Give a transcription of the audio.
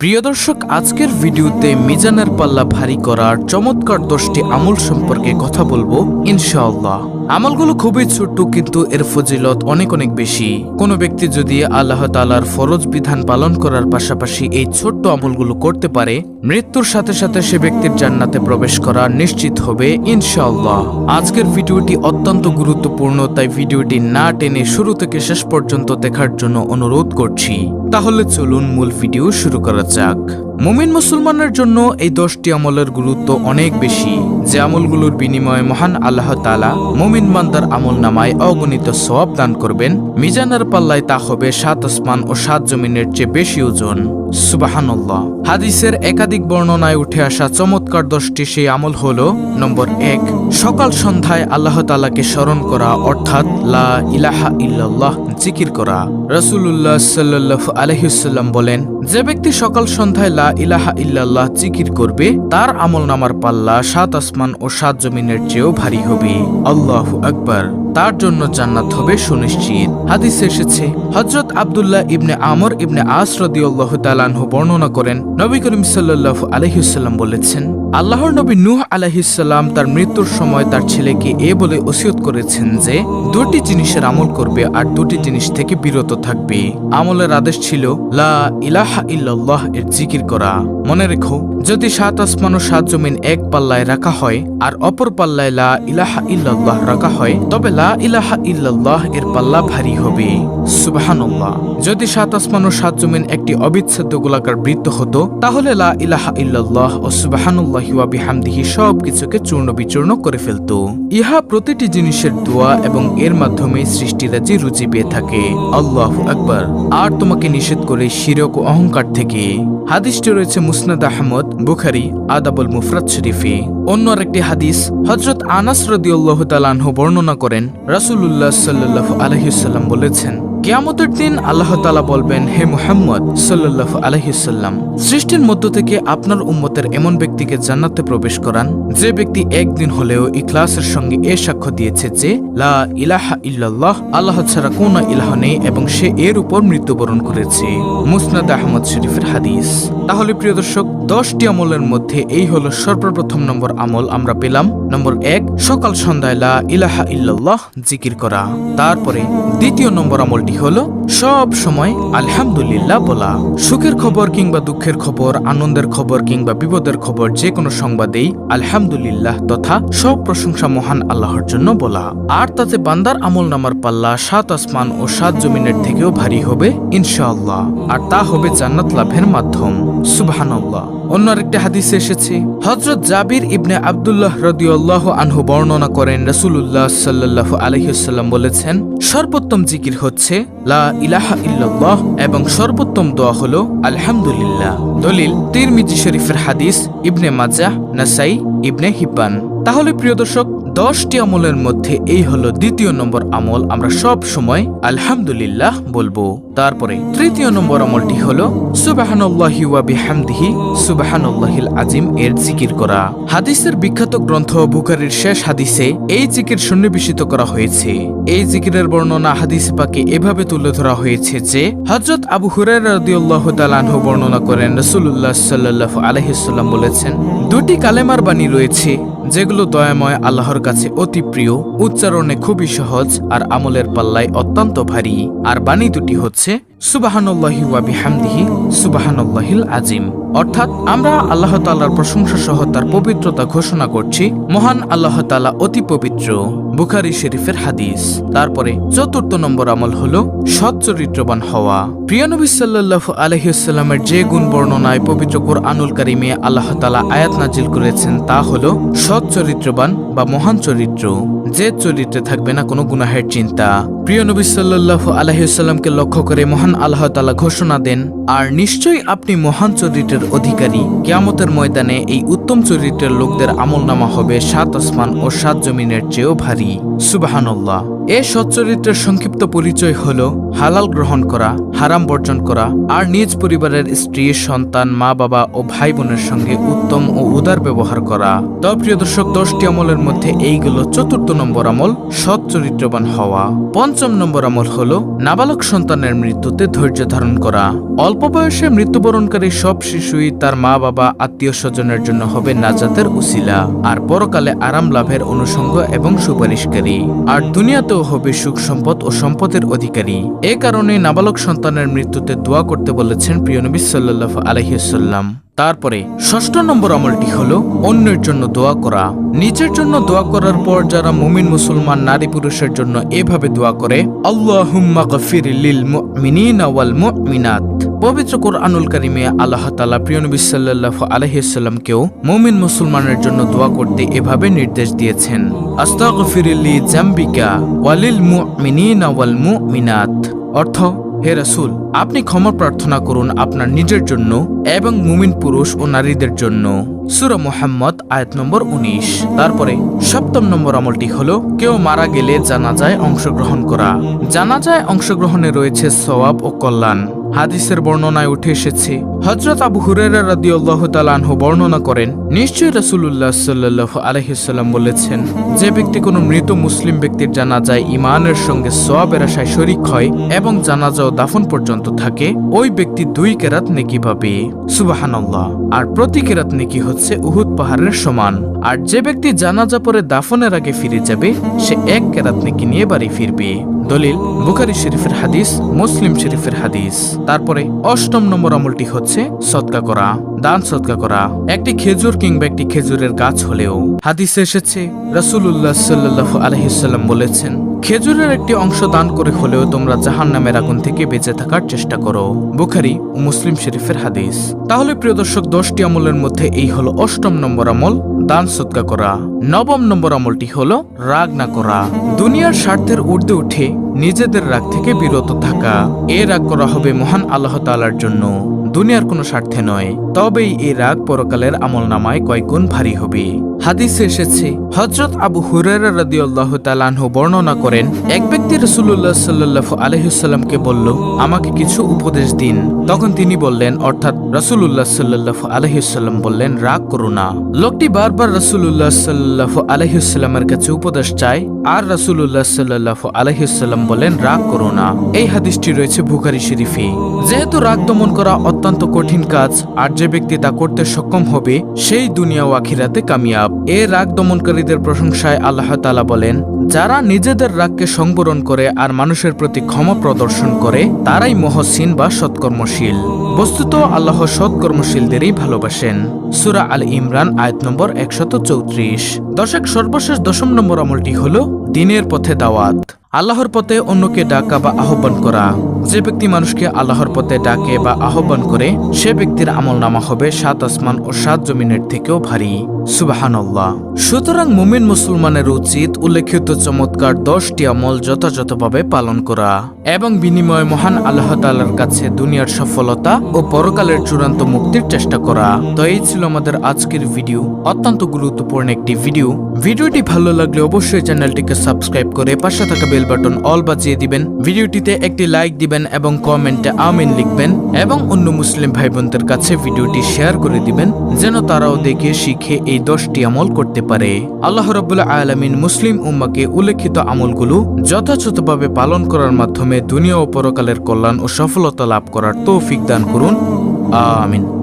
প্রিয় দর্শক, আজকের ভিডিওতে মিজানের পাল্লা ভারী করার চমৎকার দশটি আমল সম্পর্কে কথা বলব, ইনশাআল্লাহ। আমলগুলো খুবই ছোট্ট, কিন্তু এর ফজিলত অনেক অনেক বেশি। কোনো ব্যক্তি যদি আল্লাহ তালার ফরজ বিধান পালন করার পাশাপাশি এই ছোট্ট আমলগুলো করতে পারে, মৃত্যুর সাথে সাথে সে ব্যক্তির জান্নাতে প্রবেশ করা নিশ্চিত হবে, ইনশাআল্লাহ। আজকের ভিডিওটি অত্যন্ত গুরুত্বপূর্ণ, তাই ভিডিওটি না টেনে শুরু থেকে শেষ পর্যন্ত দেখার জন্য অনুরোধ করছি। তাহলে চলুন মূল ভিডিও শুরু করা যাক। মুমিন মুসলমানের জন্য এই দশটি আমলের গুরুত্ব অনেক বেশি। যে আমলগুলোর বিনিময়ে মহান আল্লাহ তালা মুমিন মান্দার আমল নামায় অগণিত সব দান করবেন, মিজানের পাল্লায় তা হবে সাত আসমান ও সাত জমিনের চেয়ে বেশি ওজন। সুবাহানুল্লাহ। হাদিসের একাধিক বর্ণনায় উঠে আসা চমৎকার দশটি সেই আমল হল, নম্বর এক সকাল সন্ধ্যায় আল্লাহ তালাকে স্মরণ করা, অর্থাৎ লা ইলাহা ইল্লাল্লাহ জিকির করা। রসুল্লাহ সাল্লাহ আলহিসাল্লাম বলেন, যে ব্যক্তি সকাল সন্ধ্যায় লা ইলাহা ইল্লাল্লাহ জিকির করবে, তার আমল নামার পাল্লা সাত আসমান ও সাত জমিনের চেয়েও ভারী হবে। আল্লাহ আকবার। তার জন্য জান্নাত হবে সুনিশ্চিত। হাদিসে এসেছে হজরত আব্দুল্লাহ ইবনে আমর ইবনে আস রদিউল্লাহ তালানহু বর্ণনা করেন, নবী করিম সাল্লাহ আলহিসাল্লাম বলেছেন, আল্লাহর নবী নূহ আলহিসাল্লাম তার মৃত্যুর সময় তার ছেলেকে এ বলে ওসিয়ত করেছেন যে, দুটি জিনিসের আমল করবে আর দুটি জিনিস থেকে বিরত থাকবে। আমলের আদেশ ছিল, লা ইলাহা ইল্লাল্লাহ এর জিকির করা। মনে রেখো যদি সাত আসমান ও সাত জমিন এক পাল্লায় রাখা হয় আর অপর পাল্লায় লা ইলাহা ইল্লাল্লাহ রাখা হয়, তবে লা ইলাহা ইল্লাল্লাহ এর পাল্লা ভারী হবে। সুবহানাল্লাহ। যদি সাত আসমান ও সাত জমিন একটি অবিচ্ছেদ্য গোলাকার বৃত্ত হতো, তাহলে লা ইলাহা ইল্লাল্লাহ ও সুবহানাল্লাহি ওয়া বিহামদিহি সব কিছুকে চূর্ণ বিচূর্ণ করে ফেলতো। ইহা প্রতিটি জিনিসের দোয়া এবং এর মাধ্যমে সৃষ্টিরাজি রুচি পেয়ে থাকে। আল্লাহ আকবার। আর তোমাকে নিষেধ করে শিরক ও অহংকার থেকে। হাদিসটি রয়েছে মুসনাদ আহমদ বুখারি, আদাবুল মুফরাত শরীফে। অন্য আরেকটি হাদিস হজরত আনাস রদিউল্লাহ তালাহ বর্ণনা করেন, রাসূলুল্লাহ সাল্লু আলহিসাল্লাম বলেছেন কেয়ামতের দিন আল্লাহ তালা বলবেন, হে মুহাম্মদ সাল্লাহ আলহিসাল্লাম সৃষ্টির মধ্য থেকে আপনার উম্মতের এমন ব্যক্তিকে জান্নাতে প্রবেশ করান, যে ব্যক্তি একদিন হলেও ইখলাসের সঙ্গে এ সাক্ষ্য দিয়েছে যে, লা ইলাহা ইল্লাল্লাহ, আল্লাহ ছাড়া কোন ইলাহ নেই এবং সে এর উপর মৃত্যুবরণ করেছে। মুসনাদ আহমদ শরীফের হাদিস। তাহলে প্রিয় দর্শক, দশটি আমলের মধ্যে এই হলো সর্বপ্রথম নম্বর আমল আমরা পেলাম। নম্বর এক, সকাল সন্ধ্যায় লা ইলাহা ইল্লাল্লাহ জিকির করা। তারপরে দ্বিতীয় নম্বর আমলটি হলো, সব সময় আলহামদুলিল্লাহ বলা। সুখের খবর কিংবা দুঃখের খবর, আনন্দের খবর কিংবা বিপদের খবর যে কোনো সংবাদেই আলহামদুলিল্লাহ তথা সব প্রশংসা মহান আল্লাহর জন্য বলা। আর তাতে বান্দার আমল নামার পাল্লা সাত আসমান ও সাত জমিনের থেকেও ভারী হবে, ইনশাআল্লাহ। আর তা হবে জান্নাত লাভের মাধ্যম, সুবহানাল্লাহ। অন্য আরেকটি হাদিসে এসেছে হজরত জাবির ইবনে আব্দুল্লাহ রদিউল্লাহ আনহু বর্ণনা করেন রাসূলুল্লাহ সাল্লাল্লাহু আলাইহিসাল্লাম বলেছেন সর্বোত্তম জিকির হচ্ছে লা ইলাহা ইল্লাল্লাহ এবং সর্বোত্তম দোয়া হলো আলহামদুলিল্লাহ। দলিল তিরমিজি শরীফের হাদিস ইবনে মাজাহ, নাসাই, ইবনে হিব্বান। তাহলে প্রিয় দর্শক দশটি আমলের মধ্যে এই হলো দ্বিতীয় নম্বর আমল, আমরা সব সময় আলহামদুলিল্লাহ বলব। তারপরে তৃতীয় নম্বর আমলটি হলো, সুবাহানুল্লাহি ওয়া বিহামদিহি, সুবাহানুল্লাহিল আজিম, এর জিকির করা। হাদিসের বিখ্যাত গ্রন্থ বুখারীর শেষ হাদিসে এই জিকির সন্নিবেশিত করা হয়েছে। এই জিকিরের বর্ণনা হাদিস পাকে এভাবে তুলে ধরা হয়েছে যে হজরত আবু হুরায়রা রাদিয়াল্লাহু তাআলা বর্ণনা করেন, রাসূলুল্লাহ সাল্লাল্লাহু আলাইহি সাল্লাম বলেছেন, দুটি কালেমার বাণী রয়েছে যেগুলো দয়াময় আল্লাহর কাছে অতি প্রিয়, উচ্চারণে খুবই সহজ আর আমলের পাল্লায় অত্যন্ত ভারী। আর বাণী দুটি হচ্ছে সুবাহানুল্লাহি আজিম। অর্থাৎ আমরা প্রশংসা সহ তার পবিত্রতা ঘোষণা করছি, মহান আল্লাহ তাআলা অতি পবিত্র। বুখারী হাদিস। তারপরে চতুর্থ নম্বর আমল হলো সৎ চরিত্রবান হওয়া। প্রিয় নবী সাল্লাল্লাহু আলাইহিসাল্লামের যে গুণ বর্ণনায় পবিত্র কোরআনুল কারিমে আল্লাহ তালা আয়াত নাজিল করেছেন তা হলো সৎ চরিত্রবান বা মহান চরিত্র। যে চরিত্রে থাকবে না কোনো গুনাহের চিন্তা। প্রিয় নবী সাল্লাহ আলহিউসাল্লামকে লক্ষ্য করে মহান আল্লাহ তালা ঘোষণা দেন, আর নিশ্চয়ই আপনি মহান চরিত্রের অধিকারী। কিয়ামতের ময়দানে এই উত্তম চরিত্রের লোকদের আমল নামা হবে সাত আসমান ও সাত জমিনের চেয়েও ভারী। সুবাহান্লাহ এ সচ্চরিত্রের সংক্ষিপ্ত পরিচয় হল হালাল গ্রহণ করা, হারাম বর্জন করা, আর নিজ পরিবারের স্ত্রী, সন্তান, মা, বাবা ও ভাই বোনের সঙ্গে উত্তম ও উদার ব্যবহার করা। তো প্রিয় দর্শক, দশটি আমলের মধ্যে এইগুলো চতুর্থ নম্বর আমল সৎ চরিত্রবান হওয়া। পঞ্চম নম্বর আমল হল নাবালক সন্তানের মৃত্যুতে ধৈর্য ধারণ করা। অল্প বয়সে মৃত্যুবরণকারী সব শিশুই তার মা, বাবা, আত্মীয় স্বজনের জন্য হবে নাজাতের উসিলা, আর পরকালে আরাম লাভের অনুষঙ্গ এবং সুপারিশকারী। আর দুনিয়াতেও হবে সুখ সম্পদ ও সম্পদের অধিকারী। এ কারণে নাবালক সন্তানের মৃত্যুতে দোয়া করতে বলেছেন প্রিয় নবী সাল্লাহ আলহিসাল্লাম তারপরে ষষ্ঠ নম্বর আমলটি হলো অন্যের জন্য দোয়া করা। নিজের জন্য দোয়া করার পর যারা মুমিন মুসলমান, নারী পুরুষের জন্য এভাবে দোয়া করে, আল্লাহুম্মা গফির লিল মুমিনিনা ওয়াল মুমিনাত। পবিত্র কোরআনুল কারিমে আল্লাহ তাআলা প্রিয় নবী সাল্লাল্লাহু আলাইহি মুমিন মুসলমানের জন্য দোয়া করতে এভাবে নির্দেশ দিয়েছেন। আস্তাগফিরলি জাম্বিকা ওয়ালিল মুমিনিনা ওয়াল মুমিনাত। অর্থ হে রাসুল, আপনি ক্ষমা প্রার্থনা করুন আপনার নিজের জন্য এবং মুমিন পুরুষ ও নারীদের জন্য। সুরা মোহাম্মদ, আয়াত নম্বর উনিশ। তারপরে সপ্তম নম্বর আমলটি হলো, কেউ মারা গেলে জানাজায় অংশগ্রহণ করা। জানাজায় অংশগ্রহণে রয়েছে সওয়াব ও কল্যাণ। হাদিসের বর্ণনায় উঠে এসেছে হজরত আবু হুরেরা রাদিয়াল্লাহু তাআলা আনহু বর্ণনা করেন, নিশ্চয়ই রাসূলুল্লাহ সাল্লাল্লাহু আলাইহি সাল্লাম বলেছেন, যে ব্যক্তি কোনো মৃত মুসলিম ব্যক্তির জানাজায় ইমানের সঙ্গে সওয়াবের আশায় শরিক হয় এবং জানাজা ও দাফন পর্যন্ত থাকে, ওই ব্যক্তি দুই কেরাত নেকি পাবে। সুবহানাল্লাহ। আর প্রতি কেরাত নেকি হচ্ছে উহুদ পাহাড়ের সমান। আর যে ব্যক্তি জানাজা পরে দাফনের আগে ফিরে যাবে, সে এক কেরাত নেকি নিয়ে বাড়ি ফিরবে। দলিল, বুখারি শরীফের হাদিস, মুসলিম শরীফের হাদিস। তারপরে অষ্টম নম্বর আমলটি হচ্ছে সৎকা করা, দান সৎকা করা। একটি খেজুর কিংবা একটি খেজুরের গাছ হলেও হাদিসে এসেছে রসুল্লাহ সাল্লু আলহিসাল্লাম বলেছেন খেজুরের একটি অংশ দান করে হলেও তোমরা জাহান নামের আগুন থেকে বেঁচে থাকার চেষ্টা করো। বুখারি ও মুসলিম শরীফের হাদিস। তাহলে প্রিয় দর্শক, দশটি আমলের মধ্যে এই হলো অষ্টম নম্বর আমল, দান সৎকা করা। নবম নম্বর আমলটি হলো রাগ না করা। দুনিয়ার স্বার্থের ঊর্ধ্বে উঠে নিজেদের রাগ থেকে বিরত থাকা। এ রাগ করা হবে মহান আল্লাহ তাআলার জন্য। দুনিয়ার কোনো স্বার্থে নয়। তবেই এই রাগ পরকালের আমল নামায় কয়েকগুণ ভারী হবে। হাদিসে এসেছে হজরত আবু হুরেরা রাদিয়াল্লাহু তাআলা আনহু বর্ণনা করেন, এক ব্যক্তি রাসূলুল্লাহ সাল্লাল্লাহু আলাইহি সাল্লামকে বলল, আমাকে কিছু উপদেশ দিন। তখন তিনি বললেন, অর্থাৎ রাসূলুল্লাহ সাল্লাল্লাহু আলাইহি সাল্লাম বললেন, রাগ না। লোকটি বারবার রাসূলুল্লাহ সাল্লাল্লাহু আলাইহি সাল্লামের কাছে উপদেশ চায়, আর রাসূলুল্লাহ সাল্লাল্লাহু আলাইহি সাল্লাম বলেন, রাগ করো না। এই হাদিসটি রয়েছে বুখারী শরীফে। যেহেতু রাগ দমন করা অত্যন্ত কঠিন কাজ, আর যে ব্যক্তি তা করতে সক্ষম হবে, সেই দুনিয়া ও আখিরাতে কামিয়াব। এ রাগ দমনকারীদের প্রশংসায় আল্লাহ তালা বলেন, যারা নিজেদের রাগকে সংবরণ করে আর মানুষের প্রতি ক্ষমা প্রদর্শন করে, তারাই মহসিন বা সৎকর্মশীল। বস্তুত আল্লাহ সৎকর্মশীলদেরই ভালোবাসেন। সুরা আল ইমরান, আয়ত নম্বর একশত চৌত্রিশ। দশক সর্বশেষ দশম নম্বর আমলটি হল, দিনের পথে দাওয়াত। আল্লাহর পথে অন্যকে ডাকা বা আহ্বান করা। যে ব্যক্তি মানুষকে আল্লাহর পথে ডাকে বা আহ্বান করে, সে ব্যক্তির আমল নামা হবে সাত আসমান ও সাত জমিনের থেকেও ভারী। সুবাহানল্লাহ। সুতরাং মুমিন মুসলমানের উচিত উল্লেখিত চমৎকার দশটি আমল যথাযথভাবে পালন করা এবং বিনিময়ে মহান আল্লাহ তালার কাছে দুনিয়ার সফলতা ও পরকালের চূড়ান্ত মুক্তির চেষ্টা করা। তো এই ছিল আমাদের আজকের ভিডিও। অত্যন্ত গুরুত্বপূর্ণ একটি ভিডিও। ভিডিওটি ভালো লাগলে অবশ্যই চ্যানেলটিকে সাবস্ক্রাইব করে পাশে থাকা বেল বাটন অল বাজিয়ে দিবেন। ভিডিওটিতে একটি লাইক দিবেন এবং কমেন্টে আমিন লিখবেন এবং অন্য মুসলিম ভাই বোনদের কাছে ভিডিওটি শেয়ার করে দিবেন, যেন তারাও দেখে, শিখে এই দশটি আমল করতে পারে। আল্লাহ রবুল্লা আলমিন মুসলিম উম্মাকে উল্লেখিত আমলগুলো যথাযথভাবে পালন করার মাধ্যমে দুনিয়া ও পরকালের কল্যাণ ও সফলতা লাভ করার তৌফিক দান করুন। আমিন।